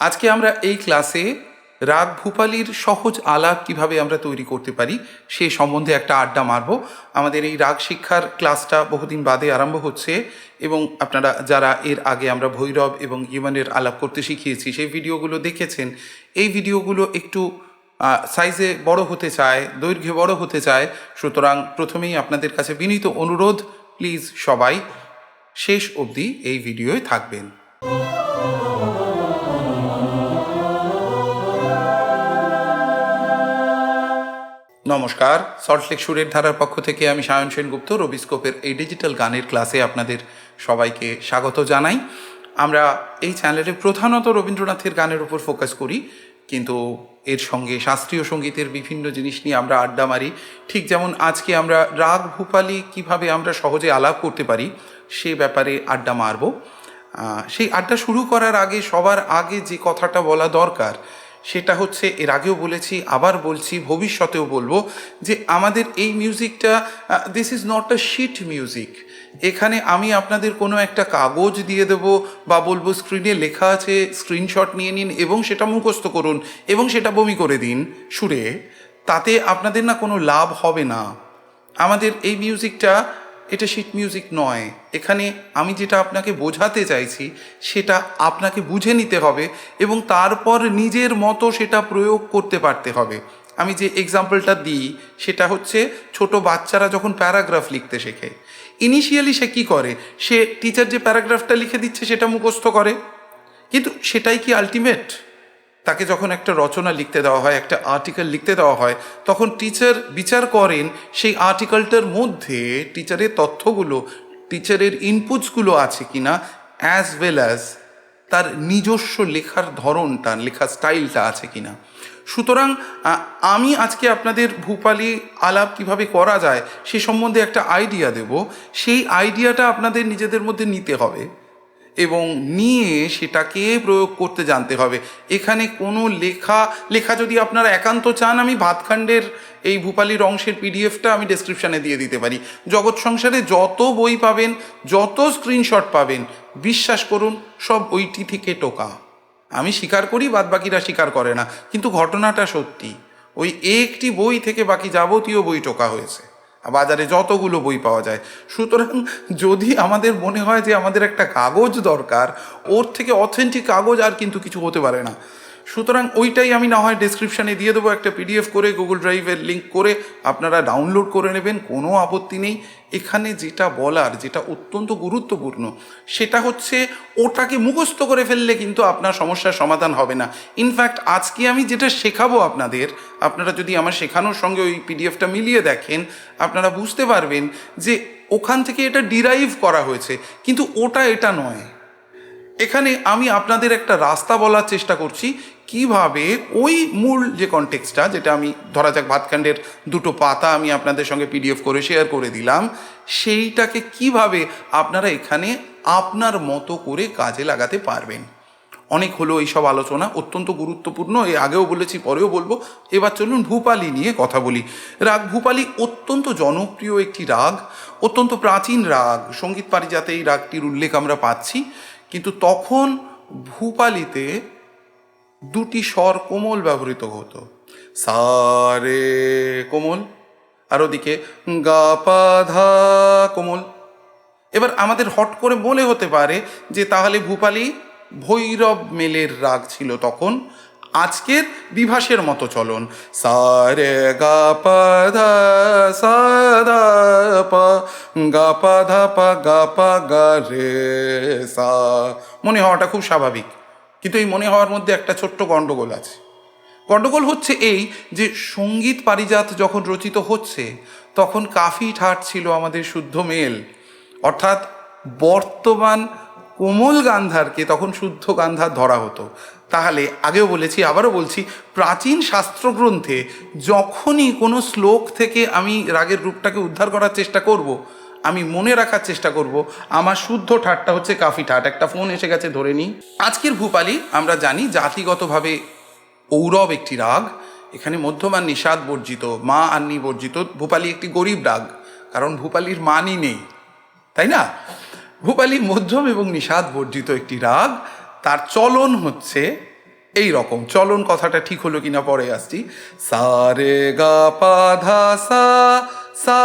আজকে আমরা এই ক্লাসে রাগ ভূপালির সহজ আলাপ কীভাবে আমরা তৈরি করতে পারি, সে সম্বন্ধে একটা আড্ডা মারব। আমাদের এই রাগ শিক্ষার ক্লাসটা বহুদিন বাদে আরম্ভ হচ্ছে এবং আপনারা যারা এর আগে আমরা ভৈরব এবং ইউমানের আলাপ করতে শিখিয়েছি, সেই ভিডিওগুলো দেখেছেন। এই ভিডিওগুলো একটু সাইজে বড় হতে চায়, দৈর্ঘ্যে বড় হতে চায়, সুতরাং প্রথমেই আপনাদের কাছে বিনীত অনুরোধ প্লিজ সবাই শেষ অবধি এই ভিডিওয় থাকবেন। নমস্কার। সল্টলেক সুরের ধারার পক্ষ থেকে আমি সায়ন সেনগুপ্ত, রবিস্কোপের এই ডিজিটাল গানের ক্লাসে আপনাদের সবাইকে স্বাগত জানাই। আমরা এই চ্যানেলে প্রধানত রবীন্দ্রনাথের গানের উপর ফোকাস করি, কিন্তু এর সঙ্গে শাস্ত্রীয় সঙ্গীতের বিভিন্ন জিনিস নিয়ে আমরা আড্ডা মারি। ঠিক যেমন আজকে আমরা রাগ ভূপালি কীভাবে আমরা সহজে আলাপ করতে পারি, সে ব্যাপারে আড্ডা মারব। সেই আড্ডা শুরু করার আগে সবার আগে যে কথাটা বলা দরকার সেটা হচ্ছে এর আগেও বলেছি, আবার বলছি, ভবিষ্যতেও বলব যে আমাদের এই মিউজিকটা this is not a sheet music এখানে আমি আপনাদের কোনো একটা কাগজ দিয়ে দেব বা বলব স্ক্রিনে লেখা আছে স্ক্রিনশট নিয়ে নিন এবং সেটা মুখস্থ করুন এবং সেটা বমি করে দিন সুরে। তাতে আপনাদের না কোনো লাভ হবে না। আমাদের এই মিউজিকটা এটা শিট মিউজিক নয়। এখানে আমি যেটা আপনাকে বোঝাতে চাইছি, সেটা আপনাকে বুঝে নিতে হবে এবং তারপর নিজের মতো সেটা প্রয়োগ করতে পারতে হবে। আমি যে এক্সাম্পলটা দিই, সেটা হচ্ছে ছোট বাচ্চারা যখন প্যারাগ্রাফ লিখতে শেখে ইনিশিয়ালি সে কি করে? সে টিচার যে প্যারাগ্রাফটা লিখে দিচ্ছে, সেটা মুখস্থ করে। কিন্তু সেটাই কি আলটিমেট তাকে যখন একটা রচনা লিখতে দেওয়া হয়, একটা আর্টিকেল লিখতে দেওয়া হয়, তখন টিচার বিচার করেন সেই আর্টিকেলটার মধ্যে টিচারের তথ্যগুলো টিচারের ইনপুটসগুলো আছে কিনা অ্যাজ ওয়েল অ্যাজ তার নিজস্ব লেখার ধরনটা, লেখার স্টাইলটা আছে কিনা। সুতরাং আমি আজকে আপনাদের ভূপালি আলাপ কীভাবে করা যায় সে সম্বন্ধে একটা আইডিয়া দেব। সেই আইডিয়াটা আপনাদের নিজেদের মধ্যে নিতে হবে। এবং নিয়ে সেটাকে প্রয়োগ করতে জানতে হবে। এখানে কোনো লেখা লেখা যদি আপনারা একান্ত চান, আমি ভাতখাণ্ডের এই ভূপালির অংশের পিডিএফটা আমি ডেসক্রিপশানে দিয়ে দিতে পারি। জগৎ সংসারে যত বই পাবেন, যত স্ক্রিনশট পাবেন, বিশ্বাস করুন, সব ওইটি থেকে টোকা। আমি স্বীকার করি বাদ বাকিরা স্বীকার করে না। কিন্তু ঘটনাটা সত্যি। ওই একটি বই থেকে বাকি যাবতীয় বই টোকা হয়েছে। বাজারে যতগুলো বই পাওয়া যায়। সুতরাং যদি আমাদের মনে হয় যে আমাদের একটা কাগজ দরকার, ওর থেকে অথেন্টিক কাগজ আর কিন্তু কিছু হতে পারে না। সুতরাং ওইটাই আমি না হয় ডিসক্রিপশানে দিয়ে দেবো, একটা পিডিএফ করে গুগল ড্রাইভের লিঙ্ক করে, আপনারা ডাউনলোড করে নেবেন, কোনো আপত্তি নেই। এখানে যেটা বলার, যেটা অত্যন্ত গুরুত্বপূর্ণ, সেটা হচ্ছে ওটাকে মুখস্থ করে ফেললে কিন্তু আপনার সমস্যার সমাধান হবে না। ইনফ্যাক্ট আজকে আমি যেটা শেখাবো আপনাদের, আপনারা যদি আমার শেখানোর সঙ্গে ওই পিডিএফটা মিলিয়ে দেখেন, আপনারা বুঝতে পারবেন যে ওখান থেকে এটা ডিরাইভ করা হয়েছে। কিন্তু ওটা এটা নয়। এখানে আমি আপনাদের একটা রাস্তা বলার চেষ্টা করছি। কীভাবে ওই মূল যে কনটেক্সটটা যেটা আমি ধরা যাক ভাতকাণ্ডের দুটো পাতা আমি আপনাদের সঙ্গে পিডিএফ করে শেয়ার করে দিলাম, সেইটাকে কীভাবে আপনারা এখানে আপনার মতো করে কাজে লাগাতে পারবেন? অনেক হলো এইসব আলোচনা, অত্যন্ত গুরুত্বপূর্ণ এ আগেও বলেছি, পরেও বলব। এবার চলুন ভূপালি নিয়ে কথা বলি। রাগ, ভূপালি অত্যন্ত জনপ্রিয় একটি রাগ, অত্যন্ত প্রাচীন রাগ। সংগীত পারিজাতে এই রাগটির উল্লেখ আমরা পাচ্ছি। কিন্তু তখন ভূপালিতে দুটি স্বর কোমল ব্যবহৃত হতো। সারে কোমল, আর ওদিকে গা পা ধা কোমল। এবার আমাদের হট করে মনে হতে পারে যে তাহলে ভূপালি ভৈরব মেলের রাগ ছিল তখন। আজকের বিভাসের মতো চলন। সারে গা পা ধা, সা ধা পা, গা পা ধা পা, গা পা গা রে সা। মনে হওয়াটা খুব স্বাভাবিক। কিন্তু এই মনে হওয়ার মধ্যে একটা ছোট্ট গণ্ডগোল আছে। গণ্ডগোল হচ্ছে এই যে সংগীত পারিজাত যখন রচিত হচ্ছে, তখন কাফি ঠাট ছিল আমাদের শুদ্ধ মেল। অর্থাৎ বর্তমান কোমল গান্ধারকে তখন শুদ্ধ গান্ধার ধরা হতো। তাহলে আগেও বলেছি, আবারও বলছি, প্রাচীন শাস্ত্রগ্রন্থে যখনই কোনো শ্লোক থেকে আমি রাগের রূপটাকে উদ্ধার করার চেষ্টা করব আমি মনে রাখার চেষ্টা করব, আমার শুদ্ধ ঠাটটা হচ্ছে কাফি ঠাট। একটা ফোন এসে গেছে, ধরে নিই। আজকের ভূপালি, আমরা জানি জাতিগতভাবে ঔরব একটি রাগ, এখানে মধ্যমান নিষাদ বর্জিত, মা আন্নি বর্জিত, ভূপালি একটি গরিব রাগ, কারণ ভূপালির মানই নেই, তাই না? ভূপালি মধ্যম এবং নিষাদ বর্জিত একটি রাগ, তার চলন হচ্ছে এই রকম। চলন কথাটা ঠিক হলো কিনা, পরে আসছি। সা রে গা পা ধা সা সা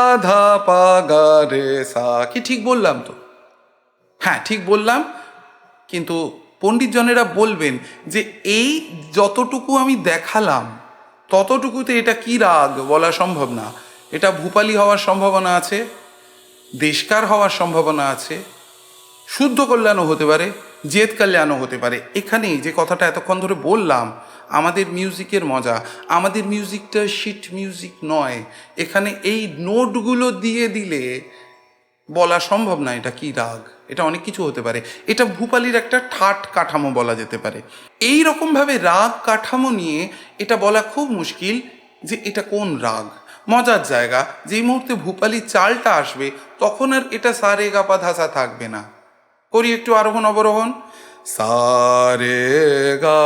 পাগা রে সা, কি ঠিক বললাম তো? হ্যাঁ ঠিক বললাম, কিন্তু পণ্ডিতজনেরা বলবেন যে এই যতটুকু আমি দেখালাম, ততটুকুতে এটা কি রাগ বলা সম্ভব না। এটা ভূপালি হওয়ার সম্ভাবনা আছে, দেশকার হওয়ার সম্ভাবনা আছে, শুদ্ধ কল্যাণও হতে পারে, জেদ কল্যাণও হতে পারে। এখানেই যে কথাটা এতক্ষণ ধরে বললাম আমাদের মিউজিকের মজা, আমাদের মিউজিকটা শিট মিউজিক নয়। এখানে এই নোটগুলো দিয়ে দিলে বলা সম্ভব না এটা কি রাগ। এটা অনেক কিছু হতে পারে। এটা ভূপালির একটা ঠাট কাঠামো বলা যেতে পারে। এই রকমভাবে রাগ কাঠামো নিয়ে এটা বলা খুব মুশকিল যে এটা কোন রাগ। মজার জায়গা, যেই মুহূর্তে ভূপালি চালটা আসবে, তখন আর এটা সারে গাপা ধাসা থাকবে না। করি একটু আরোহণ অবরোহণ সারে গা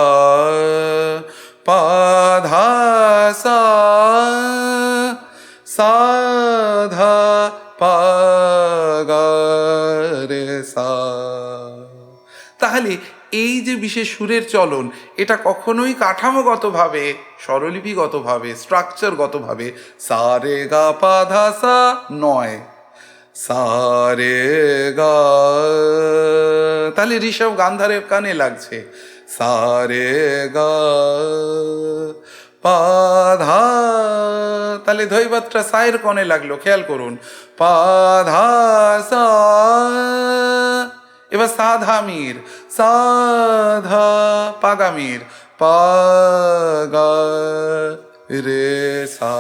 তাহলে এই যে বিশেষ সুরের চলন, এটা কখনোই কাঠামোগতভাবে, স্বরলিপিগতভাবে স্ট্রাকচারগতভাবে সা রে গা পা ধা সা নয়। সারে গা তাহলে ঋষভ গান্ধারের কানে লাগছে। সারে গা পাধা তাহলে ধৈবাতটা সায়ের কনে লাগল, খেয়াল করুন। পাধা সা এবার সাধামির সাধা পাগামির পাগা রে সা।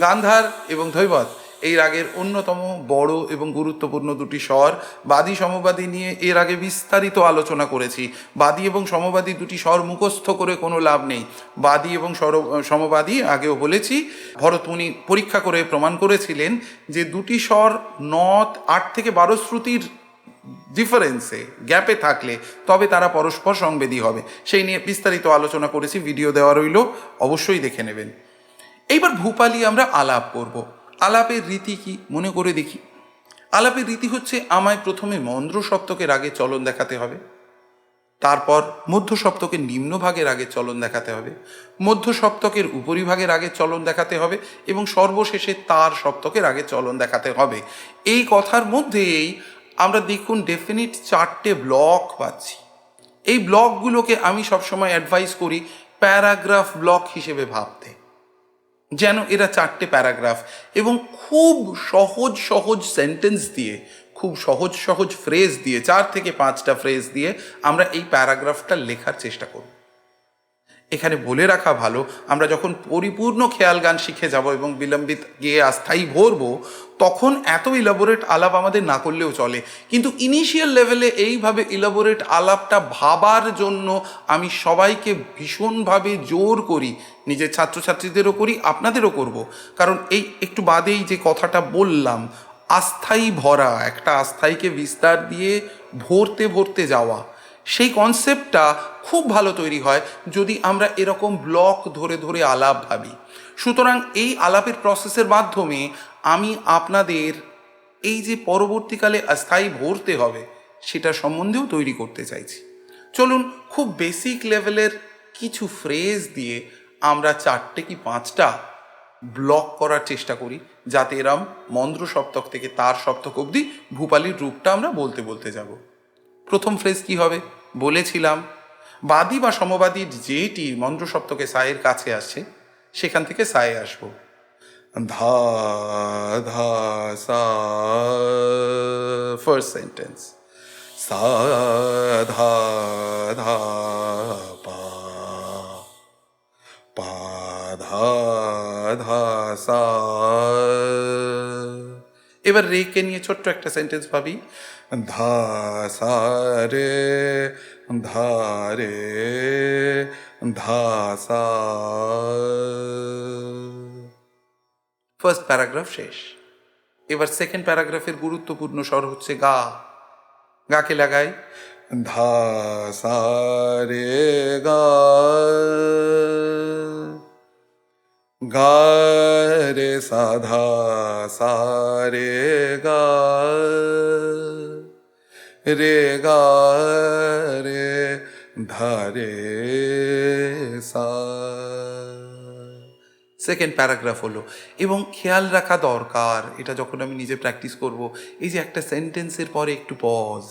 গান্ধার এবং ধৈবত এই রাগের অন্যতম বড় এবং গুরুত্বপূর্ণ দুটি স্বর। বাদী সমবাদী নিয়ে এর আগে বিস্তারিত আলোচনা করেছি। বাদী এবং সমবাদী দুটি স্বর মুখস্থ করে কোনো লাভ নেই। বাদী এবং স্বর সমবাদী আগেও বলেছি ভরতমুনি পরীক্ষা করে প্রমাণ করেছিলেন যে দুটি স্বর নথ আট থেকে বারো শ্রুতির ডিফারেন্সে গ্যাপে থাকলে তবে তারা পরস্পর সংবেদী হবে। সেই নিয়ে বিস্তারিত আলোচনা করেছি ভিডিও দেওয়া রইল, অবশ্যই দেখে নেবেন। এইবার ভূপালি আমরা আলাপ করব। আলাপের রীতি কি? মনে করে দেখি। আলাপের রীতি হচ্ছে, আমায় প্রথমে মন্দ্র সপ্তকের আগে চলন দেখাতে হবে। তারপর মধ্য সপ্তকের নিম্নভাগের আগে চলন দেখাতে হবে। মধ্য সপ্তকের উপরিভাগের আগে চলন দেখাতে হবে এবং সর্বশেষে তার সপ্তকের আগে চলন দেখাতে হবে। এই কথার মধ্যেই আমরা দেখুন ডেফিনিট চারটে ব্লক পাচ্ছি। এই ব্লকগুলোকে আমি সবসময় অ্যাডভাইস করি প্যারাগ্রাফ ব্লক হিসেবে ভাবতে। যেন এরা চারটে প্যারাগ্রাফ এবং খুব সহজ সহজ সেন্টেন্স দিয়ে, খুব সহজ সহজ ফ্রেজ দিয়ে, চার থেকে পাঁচটা ফ্রেজ দিয়ে আমরা এই প্যারাগ্রাফটা লেখার চেষ্টা করব। এখানে বলে রাখা ভালো, আমরা যখন পরিপূর্ণ খেয়াল গান শিখে যাব এবং বিলম্বিত গিয়ে আস্থায়ী ভরবো, তখন এত ইলাবোরেট আলাপ আমাদের না করলেও চলে। কিন্তু ইনিশিয়াল লেভেলে এইভাবে ইলাবোরেট আলাপটা ভাবার জন্য আমি সবাইকে ভীষণভাবে জোর করি, নিজের ছাত্রছাত্রীদেরও করি, আপনাদেরও করব। কারণ এই একটু বাদেই যে কথাটা বললাম, আস্থায়ী ভরা, একটা আস্থায়ীকে বিস্তার দিয়ে ভরতে ভরতে যাওয়া। সেই কনসেপ্টটা খুব ভালো তৈরি হয় যদি আমরা এরকম ব্লক ধরে ধরে আলাপ ভাবি। সুতরাং এই আলাপের প্রসেসের মাধ্যমে আমি আপনাদের এই যে পরবর্তীকালে স্থায়ী ভরতে হবে, সেটা সম্বন্ধেও তৈরি করতে চাইছি। চলুন খুব বেসিক লেভেলের কিছু ফ্রেজ দিয়ে আমরা চারটে কি পাঁচটা ব্লক করার চেষ্টা করি, যাতে এরম মন্দ্র সপ্তক থেকে তার সপ্তক অবধি ভূপালির রূপটা আমরা বলতে বলতে যাব। প্রথম ফ্রেজ কি হবে? বলেছিলাম, বাদী বা সমবাদীর যেটি মন্ত্র সপ্তকে সায়ের কাছে আসছে সেখান থেকে সায়ে আসব। ধা ধা, সা ফার্স্ট সেন্টেন্স সা, ধা ধা, পা পা, ধা ধা, সা এবার রেকে নিয়ে ছোট্ট একটা সেন্টেন্স ভাবি। ধা সা রে ধা রে ধা সা ফার্স্ট প্যারাগ্রাফ শেষ। এবার সেকেন্ড প্যারাগ্রাফের গুরুত্বপূর্ণ স্বর হচ্ছে গা। গাকে লাগাই। ধা সা রে গা। গা রে সাধা সা রে গা। রে গা রে সা। সেকেন্ড প্যারাগ্রাফ হলো, এবং খেয়াল রাখা দরকার। এটা যখন আমি নিজে প্র্যাকটিস করব, এই যে একটা সেন্টেন্সের পরে একটু পজ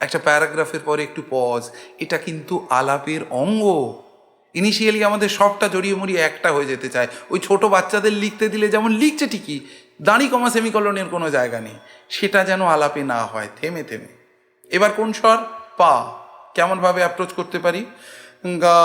একটা প্যারাগ্রাফের পরে একটু পজ এটা কিন্তু আলাপের অঙ্গ। ইনিশিয়ালি আমাদের সবটা জড়িয়ে মরিয়ে একটা হয়ে যেতে চায়। ওই ছোট বাচ্চাদের লিখতে দিলে যেমন লিখছে ঠিকই, দাঁড়ি কমা সেমিকলনের কোনো জায়গা নেই। সেটা যেন আলাপে না হয়, থেমে থেমে। এবার কোন স্বর? পা। কেমনভাবে অ্যাপ্রোচ করতে পারি? গা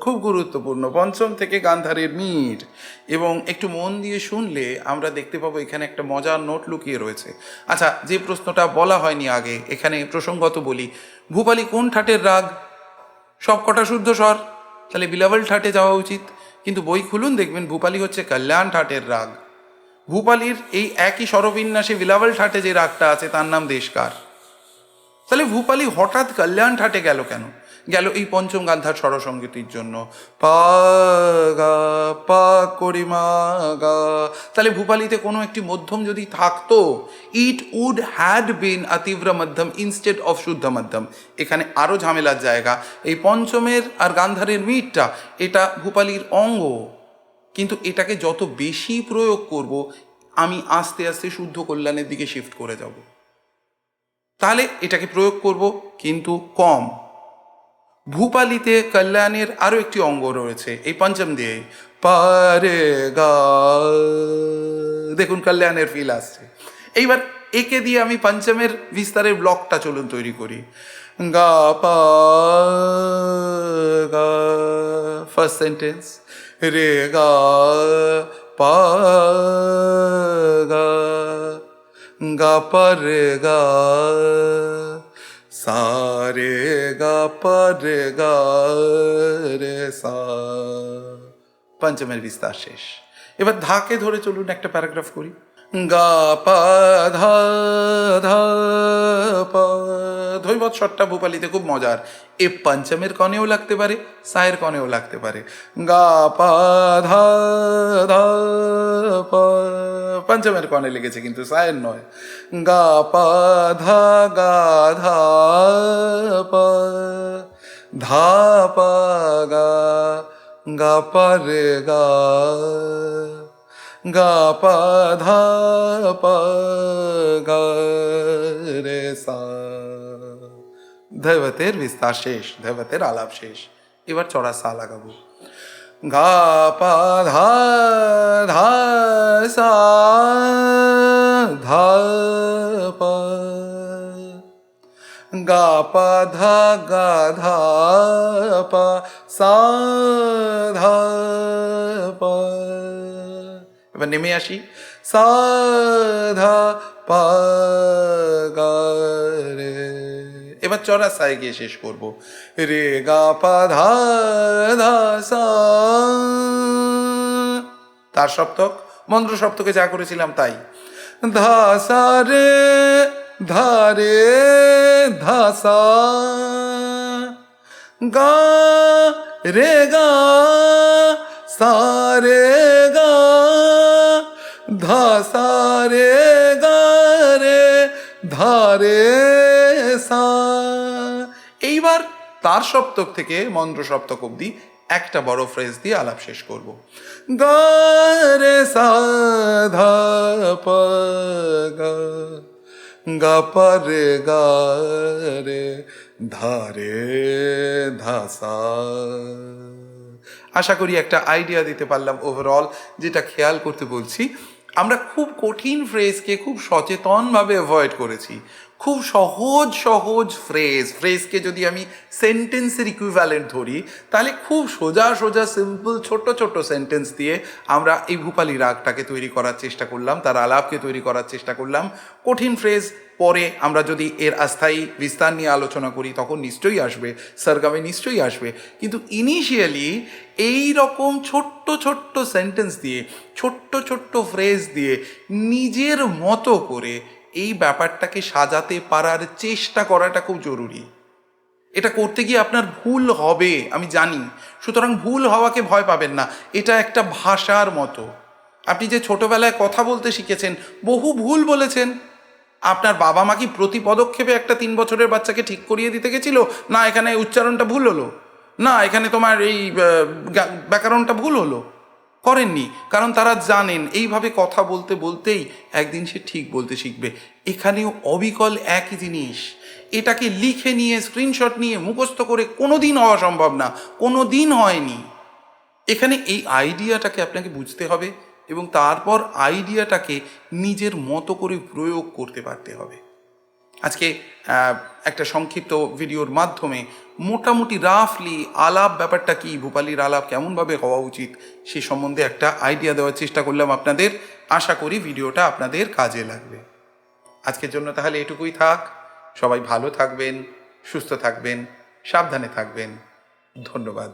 খুব গুরুত্বপূর্ণ। পঞ্চম থেকে গান্ধারের মির। এবং একটু মন দিয়ে শুনলে আমরা দেখতে পাবো এখানে একটা মজার নোট লুকিয়ে রয়েছে। আচ্ছা যে প্রশ্নটা বলা হয়নি আগে, এখানে প্রসঙ্গত বলি, ভূপালি কোন ঠাটের রাগ? সব কটা শুদ্ধ স্বর। তাহলে বিলাবল ঠাটে যাওয়া উচিত। কিন্তু বই খুলুন, দেখবেন ভূপালি হচ্ছে কল্যাণ ঠাটের রাগ। ভূপালির এই একই স্বরবিন্যাসে বিলাবল ঠাটে যে রাগটা আছে, তার নাম দেশকার। তাহলে ভূপালি হঠাৎ কল্যাণ ঠাটে গেল কেন? গেল এই পঞ্চম গান্ধার স্বরসঙ্গীতির জন্য। পা, গা পা গা। তাহলে ভূপালিতে কোনো একটি মধ্যম যদি থাকতো ইট উড হ্যাড বিন তীব্র মধ্যম ইনস্টেড অফ শুদ্ধ মধ্যম। এখানে আরও ঝামেলার জায়গা। এই পঞ্চমের আর গান্ধারের মিটটা, এটা ভূপালির অঙ্গ। কিন্তু এটাকে যত বেশি প্রয়োগ করব, আমি আস্তে আস্তে শুদ্ধ কল্যাণের দিকে শিফট করে যাব। তাহলে এটাকে প্রয়োগ করব কিন্তু কম। ভূপালিতে কল্যাণের আরও একটি অঙ্গ রয়েছে, এই পঞ্চম দিয়ে, পারে দেখুন, কল্যাণের ফিল আসছে। এইবার একে দিয়ে আমি পঞ্চমের বিস্তারের ব্লকটা চলুন তৈরি করি। গা, পা, গা ফার্স্ট সেন্টেন্স রে, গা, পা, গা গা পর গা সারে গা পর গা রে সা পঞ্চমের বিস্তার শেষ এবার ধাকে ধরে চলুন একটা প্যারাগ্রাফ করি। গা পা ধা ভূপালিতে খুব মজার এ পঞ্চমের কনেও লাগতে পারে সায়ের কনেও লাগতে পারে গা পা ধা ধা পা পঞ্চমের কনে লেগেছে কিন্তু সায়ের নয় গা পা ধা গা ধা পা ধা পা গা গা পা রে গা গা পা ধা পা গা রে সা ধৈবতের বিস্তার শেষ ধৈবতের আলাপ শেষ এবার চড়া সা লাগাবো গা পা ধা ধা সা ধা পা গা পা ধা গা ধা পা সা ধা পা এবার নেমে আসি। সা ধা পা গা রে এবার চড়া সায় গিয়ে শেষ করব। রে গা পা ধা তার সপ্তক, মন্ত্র সপ্তকে যা করেছিলাম তাই। ধা রে ধা রে গা রে গা, সা রে। গা ধা সা রে গা রে ধা রে সা। এইবার তার সপ্তক থেকে মন্ত্র সপ্তক অবধি একটা বড় ফ্রেজ দিয়ে আলাপ শেষ করব। গা রে সা, ধা, পা, গা। গা, পা, রে, গা, রে, ধা, রে আশা করি একটা আইডিয়া দিতে পারলাম ওভারঅল যেটা খেয়াল করতে বলছি আমরা খুব কঠিন ফ্রেজকে খুব সচেতনভাবে অ্যাভয়েড করেছি। খুব সহজ সহজ ফ্রেজ ফ্রেজকে যদি আমি সেন্টেন্সের ইকুইভ্যালেন্ট ধরি, তাহলে খুব সোজা সোজা সিম্পল ছোট্ট ছোট্ট সেন্টেন্স দিয়ে আমরা এই ভূপালি রাগটাকে তৈরি করার চেষ্টা করলাম, তার আলাপকে তৈরি করার চেষ্টা করলাম। কঠিন ফ্রেজ পরে আমরা যদি এর আস্থায়ী বিস্তার নিয়ে আলোচনা করি, তখন নিশ্চয়ই আসবে, সরগামে নিশ্চয়ই আসবে। কিন্তু ইনিশিয়ালি এই রকম ছোট্ট ছোট্ট সেন্টেন্স দিয়ে, ছোট্ট ছোট্ট ফ্রেজ দিয়ে নিজের মতো করে এই ব্যাপারটাকে সাজাতে পারার চেষ্টা করাটা খুব জরুরি। এটা করতে গিয়ে আপনার ভুল হবে, আমি জানি। সুতরাং ভুল হওয়াকে ভয় পাবেন না। এটা একটা ভাষার মতো। আপনি যে ছোটবেলায় কথা বলতে শিখেছেন, বহু ভুল বলেছেন। আপনার বাবা মা কি প্রতি পদক্ষেপে একটা তিন বছরের বাচ্চাকে ঠিক করিয়ে দিতে গেছিল? না, এখানে উচ্চারণটা ভুল হলো। না, এখানে তোমার এই ব্যাকরণটা ভুল হলো। করেননি। কারণ তারা জানেন, এইভাবে কথা বলতে বলতেই একদিন সে ঠিক বলতে শিখবে। এখানেও অবিকল একই জিনিস। এটাকে লিখে নিয়ে স্ক্রিনশট নিয়ে মুখস্থ করে কোনো দিন হওয়া সম্ভব না। কোনো দিন হয়নি। এখানে এই আইডিয়াটাকে আপনাকে বুঝতে হবে এবং তারপর আইডিয়াটাকে নিজের মতো করে প্রয়োগ করতে পারতে হবে। আজকে একটা সংক্ষিপ্ত ভিডিওর মাধ্যমে মোটামুটি রাফলি আলাপ ব্যাপারটা কি, ভূপালির আলাপ কেমনভাবে হওয়া উচিত, সে সম্বন্ধে একটা আইডিয়া দেওয়ার চেষ্টা করলাম আপনাদের। আশা করি ভিডিওটা আপনাদের কাজে লাগবে। আজকের জন্য তাহলে এটুকুই থাক। সবাই ভালো থাকবেন, সুস্থ থাকবেন, সাবধানে থাকবেন। ধন্যবাদ।